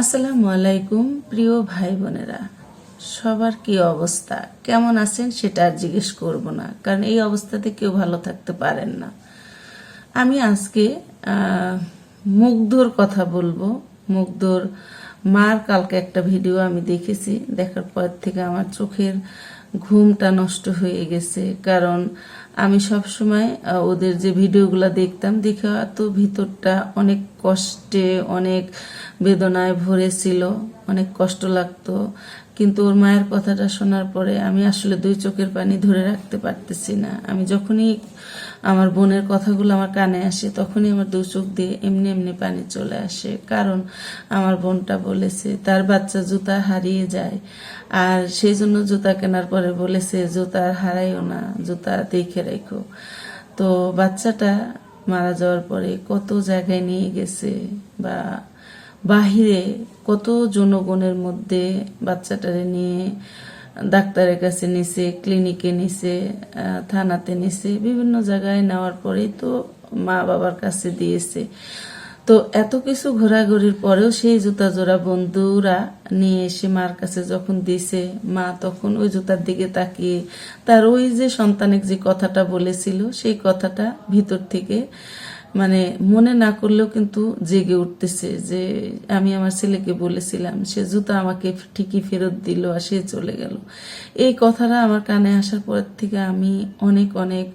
আসসালামু আলাইকুম, প্রিয় ভাই বোনেরা। সবার কি অবস্থা? কেমন আছেন? সেটা আর জিজ্ঞেস করব না, কারণ এই অবস্থাতে কেউ ভালো থাকতে পারেন না। আমি আজকে মুগ্ধর কথা বলব। মুগ্ধর মার কালকে একটা ভিডিও আমি দেখেছি। দেখার পর থেকে আমার চোখের ঘুমটা নষ্ট হয়ে গেছে, কারণ আমি সব সময় ওদের যে ভিডিওগুলো দেখতাম, দেখে তো ভিতরটা অনেক কষ্টে, অনেক বেদনায় ভরেছিল অনেক কষ্ট লাগতো। কিন্তু ওর মায়ের কথাটা শোনার পরে আমি আসলে দুই চোখের পানি ধরে রাখতে পারতেছি না। আমি যখনই আমার বোনের কথাগুলো আমার কানে আসে, তখনই আমার দু চোখ দিয়ে এমনি এমনি পানি চলে আসে। কারণ আমার বোনটা বলেছে, তার বাচ্চা জুতা হারিয়ে যায়। আর সেই জন্য জুতা কেনার পরে বলেছে, জুতা হারাইও না, জুতা দেখে রেখো। তো বাচ্চাটা মারা যাওয়ার পরে কত জায়গায় নিয়ে গেছে বা বাহিরে কত জনগণের মধ্যে বাচ্চাটারে নিয়ে ডাক্তারের কাছে নিছে ক্লিনিকে নিছে থানাতে নিছে, বিভিন্ন জায়গায় নেওয়ার পরেই তো মা বাবার কাছে দিয়েছে। তো এত কিছু ঘোরাঘুরির পরেও সেই জুতা জোড়া বন্ধুরা নিয়ে এসে মার কাছে যখন দিছে, মা তখন ওই জুতার দিকে তাকিয়ে তার ওই যে সন্তানের যে কথাটা বলেছিল, সেই কথাটা ভিতর থেকে মানে মনে না করলেও কিন্তু জেগে উঠতেছে যে আমি আমার ছেলেকে বলেছিলাম, সে জুতা আমাকে ঠিকই ফেরত দিল আর সে চলে গেল। এই কথাটা আমার কানে আসার পর থেকে আমি অনেক অনেক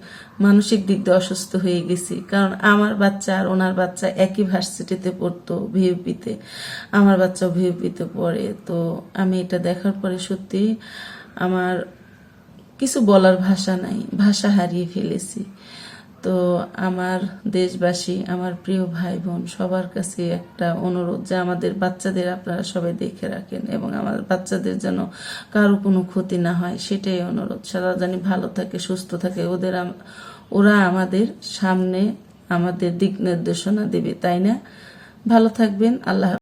মানসিক দিক দিয়ে অসুস্থ হয়ে গেছি। কারণ আমার বাচ্চা আর ওনার বাচ্চা একই ভার্সিটিতে পড়তো ভিউপিতে আমার বাচ্চাও ভিউপিতে পড়ে। তো আমি এটা দেখার পরে সত্যি আমার কিছু বলার ভাষা নাই, ভাষা হারিয়ে ফেলেছি। তো আমার দেশবাসী, আমার প্রিয় ভাই বোন সবার কাছে একটা অনুরোধ যে আমাদের বাচ্চাদের আপনারা সবাই দেখে রাখেন এবং আমার বাচ্চাদের যেন কারও কোনো ক্ষতি না হয়, সেটাই অনুরোধ। সারা জানি ভালো থাকে, সুস্থ থাকে। ওদের ওরা আমাদের সামনে আমাদের দিক নির্দেশনা দেবে, তাই না? ভালো থাকবেন, আল্লাহ